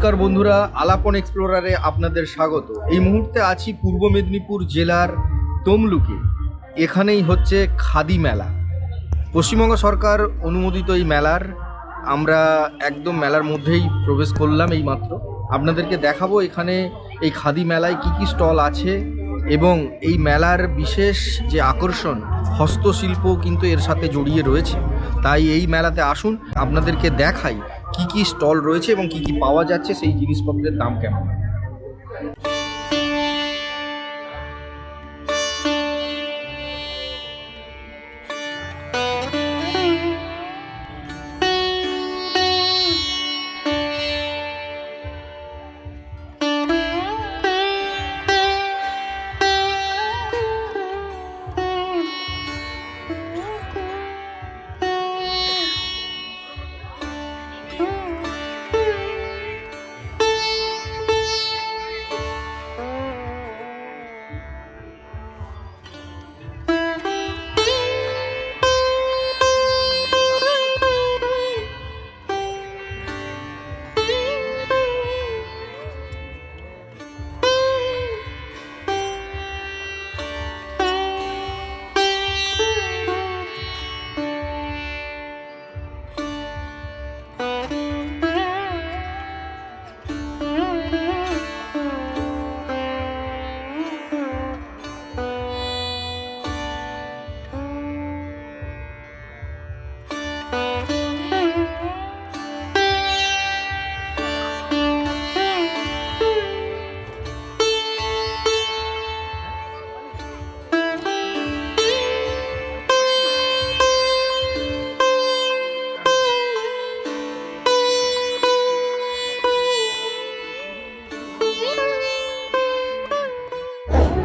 নমস্কার বন্ধুরা, আলাপন এক্সপ্লোরারে আপনাদের স্বাগত। এই মুহূর্তে আছি পূর্ব মেদিনীপুর জেলার তমলুকে। এখানেই হচ্ছে খাদি মেলা। পশ্চিমবঙ্গ সরকার অনুমোদিত এই মেলার। আমরা একদম মেলার মধ্যেই প্রবেশ করলাম এই মাত্র আপনাদেরকে দেখাবো এখানে এই খাদি মেলায় কি কি স্টল আছে এবং এই মেলার বিশেষ যে আকর্ষণ হস্তশিল্প কিন্তু এর সাথে জড়িয়ে রয়েছে। তাই এই মেলাতে আসুন, আপনাদেরকে দেখাই কি কি স্টল রয়েছে এবং কি কি পাওয়া যাচ্ছে সেই জিনিসপত্রের দাম কেমন?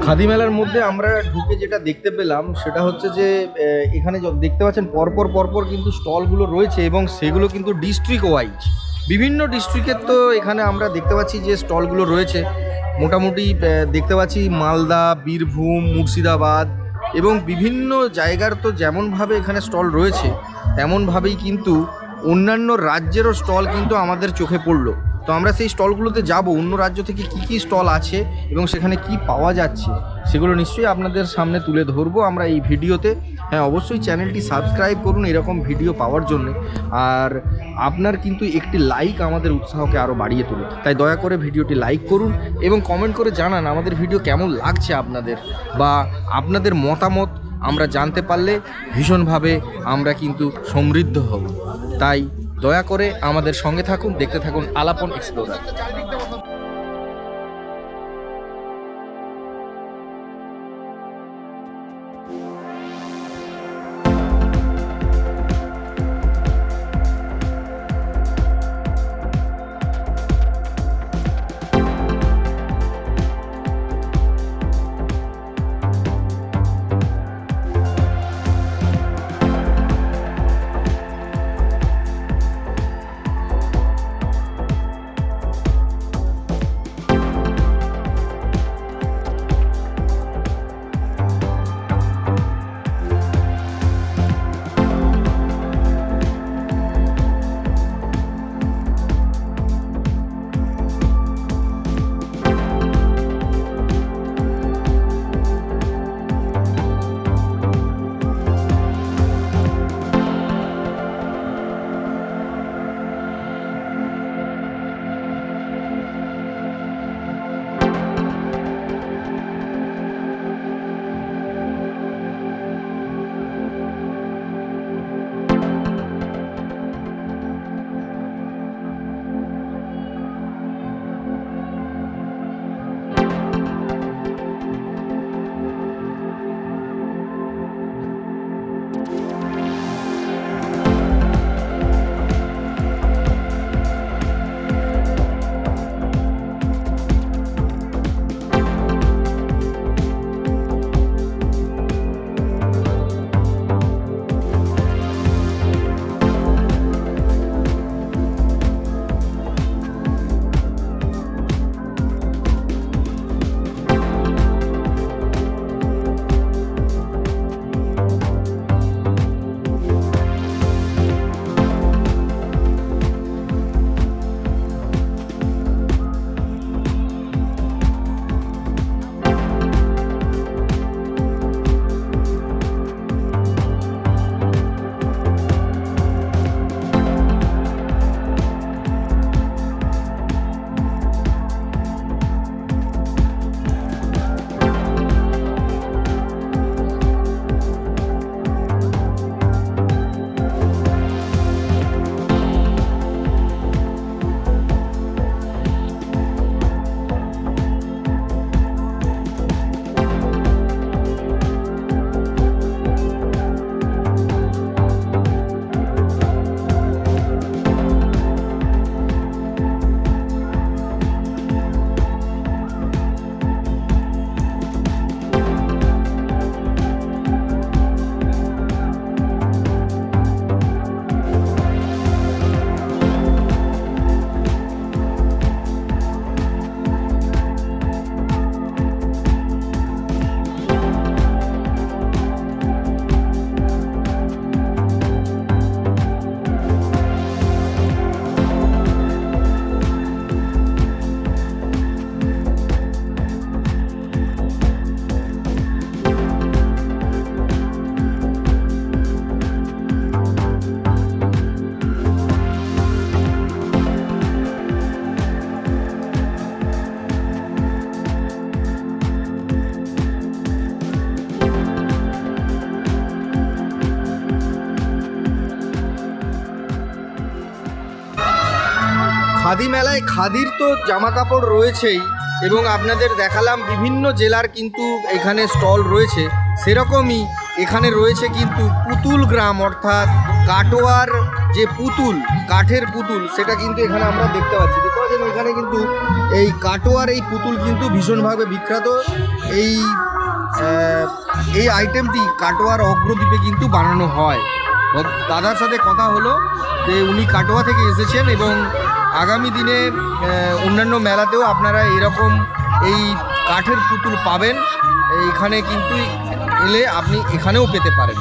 খাদি মেলার মধ্যে আমরা ঢুকে যেটা দেখতে পেলাম, সেটা হচ্ছে যে এখানে দেখতে পাচ্ছেন পরপর পরপর কিন্তু স্টলগুলো রয়েছে এবং সেগুলো কিন্তু ডিস্ট্রিক্ট ওয়াইজ বিভিন্ন ডিস্ট্রিক্টের তো এখানে আমরা দেখতে পাচ্ছি যে স্টলগুলো রয়েছে। মোটামুটি দেখতে পাচ্ছি মালদা, বীরভূম, মুর্শিদাবাদ এবং বিভিন্ন জায়গার তো যেমনভাবে এখানে স্টল রয়েছে, তেমনভাবেই কিন্তু অন্যান্য রাজ্যেরও স্টল কিন্তু আমাদের চোখে পড়ল। তো আমরা সেই স্টলগুলোতে যাব। অন্য রাজ্য থেকে কি কি স্টল আছে এবং সেখানে কি পাওয়া যাচ্ছে, সেগুলো নিশ্চয়ই আপনাদের সামনে তুলে ধরবো আমরা এই ভিডিওতে। হ্যাঁ অবশ্যই চ্যানেলটি সাবস্ক্রাইব করুন এরকম ভিডিও পাওয়ার জন্য। আর আপনার কিন্তু একটি লাইক আমাদের উৎসাহকে আরও বাড়িয়ে তোলে। তাই দয়া করে ভিডিওটি লাইক করুন এবং কমেন্ট করে জানান আমাদের ভিডিও কেমন লাগছে আপনাদের বা আপনাদের মতামত আমরা জানতে পারলে ভীষণভাবে আমরা কিন্তু সমৃদ্ধ হব। তাই দয়া করে আমাদের সঙ্গে থাকুন দেখতে থাকুন আলাপন এক্সপ্লোরার। খাদি মেলায় খাদির তো জামা কাপড় রয়েছেই এবং আপনাদের দেখালাম বিভিন্ন জেলার কিন্তু এখানে স্টল রয়েছে। সেরকমই এখানে রয়েছে কিন্তু পুতুল গ্রাম অর্থাৎ কাটোয়ার যে পুতুল, কাঠের পুতুল, সেটা কিন্তু এখানে আমরা দেখতে পাচ্ছি। দেখতে পাচ্ছেন, এখানে কিন্তু এই কাটোয়ার এই পুতুল কিন্তু ভীষণভাবে বিখ্যাত। এই এই আইটেমটি কাটোয়ার অগ্রদ্বীপে কিন্তু বানানো হয়। দাদার সাথে কথা হলো যে উনি কাটোয়া থেকে এসেছেন এবং আগামী দিনে অন্যান্য মেলাতেও আপনারা এরকম এই কাঠের পুতুল পাবেন। এখানে কিন্তু এলে আপনি এখানেও পেতে পারেন।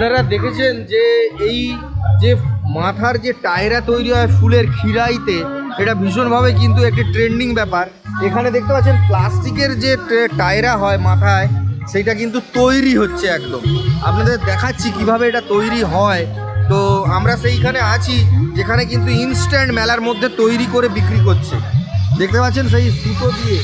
আপনারা দেখেছেন যে এই যে মাথার যে টায়রা তৈরি হয় ফুলের খিরাইতে এটা ভীষণভাবে কিন্তু একটি ট্রেন্ডিং ব্যাপার। এখানে দেখতে পাচ্ছেন প্লাস্টিকের যে টায়রা হয় মাথায় সেটা কিন্তু তৈরি হচ্ছে একদম। আপনাদের দেখাচ্ছি কীভাবে এটা তৈরি হয়। তো আমরা সেইখানে আছি, যেখানে কিন্তু ইনস্ট্যান্ট মেলার মধ্যে তৈরি করে বিক্রি করছে। দেখতে পাচ্ছেন সেই সুতো দিয়ে।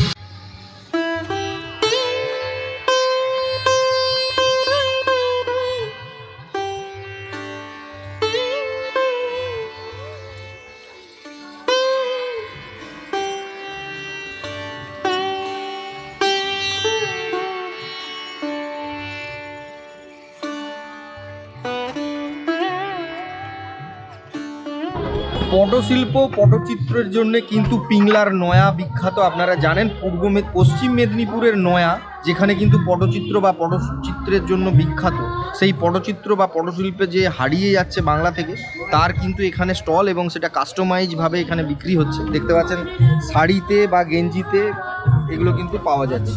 পটশিল্প, পটচিত্রের জন্য কিন্তু পিংলার নয়া বিখ্যাত, আপনারা জানেন, পূর্ব পশ্চিম মেদিনীপুরের নয়া, যেখানে কিন্তু পটচিত্র বা পটচিত্রের জন্য বিখ্যাত। সেই পটচিত্র বা পটশিল্পে যে হারিয়ে যাচ্ছে বাংলা থেকে, তার কিন্তু এখানে স্টল এবং সেটা কাস্টমাইজভাবে এখানে বিক্রি হচ্ছে। দেখতে পাচ্ছেন, শাড়িতে বা গেঞ্জিতে এগুলো কিন্তু পাওয়া যাচ্ছে।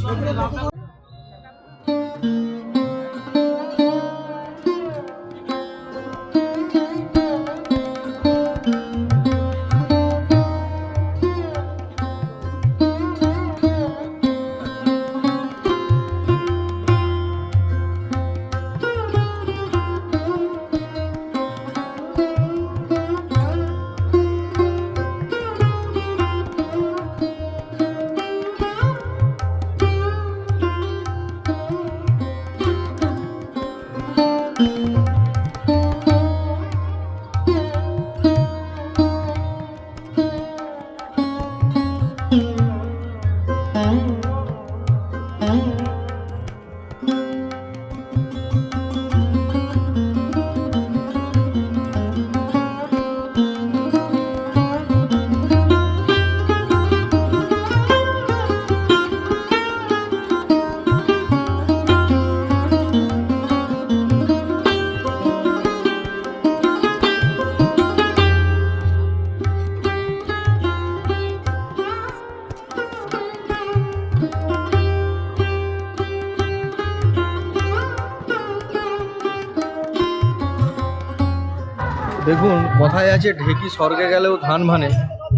আছে ঢেকি স্বর্গে গেলেও ধান ভানে।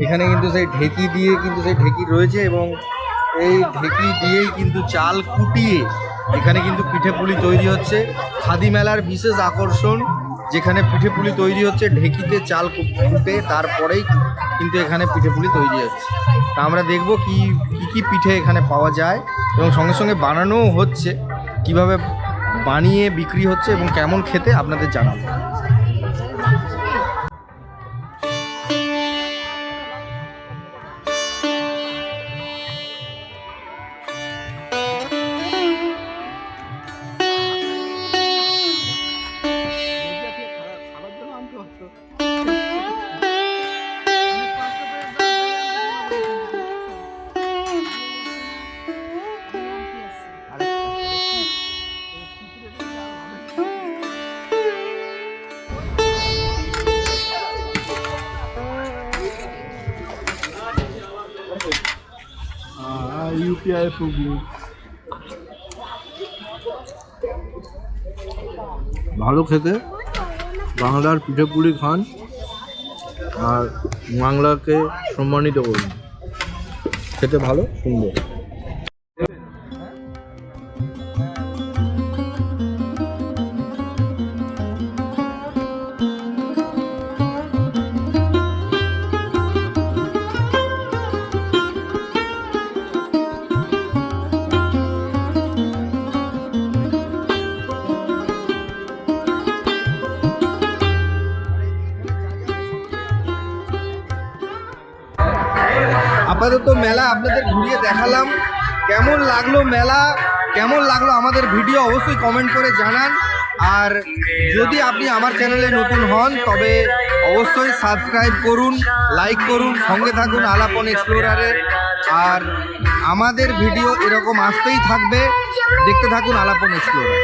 এখানে কিন্তু সেই ঢেকি দিয়ে কিন্তু সেই ঢেকি রয়েছে এবং এই ঢেকি দিয়েই কিন্তু চাল কুটিয়ে এখানে কিন্তু পিঠে পুলি তৈরি হচ্ছে। খাদি মেলার বিশেষ আকর্ষণ, যেখানে পিঠে পুলি তৈরি হচ্ছে, ঢেকিতে চাল কুটে তারপরেই কিন্তু এখানে পিঠে পুলি তৈরি হচ্ছে। তা আমরা দেখব কি কি কি পিঠে এখানে পাওয়া যায় এবং সঙ্গে সঙ্গে বানানোও হচ্ছে, কীভাবে বানিয়ে বিক্রি হচ্ছে এবং কেমন খেতে আপনাদের জানাব। ইউপিআই প্রবলেম ভালো খেতে? বাংলার পিঠেপুলি খান আর বাংলাকে সম্মানিত করুন। খেতে ভালো সুন্দর। আপাতত মেলা আপনাদের ঘুরিয়ে দেখালাম। কেমন লাগল মেলা? কেমন লাগল আমাদের ভিডিও? অবশ্যই কমেন্ট করে জানান। আর যদি আপনি আমার চ্যানেলে নতুন হন, তবে অবশ্যই সাবস্ক্রাইব করুন লাইক করুন, সঙ্গে থাকুন আলাপন এক্সপ্লোরারের আর আমাদের ভিডিও এরকম আসতেই থাকবে। দেখতে থাকুন আলাপন এক্সপ্লোরার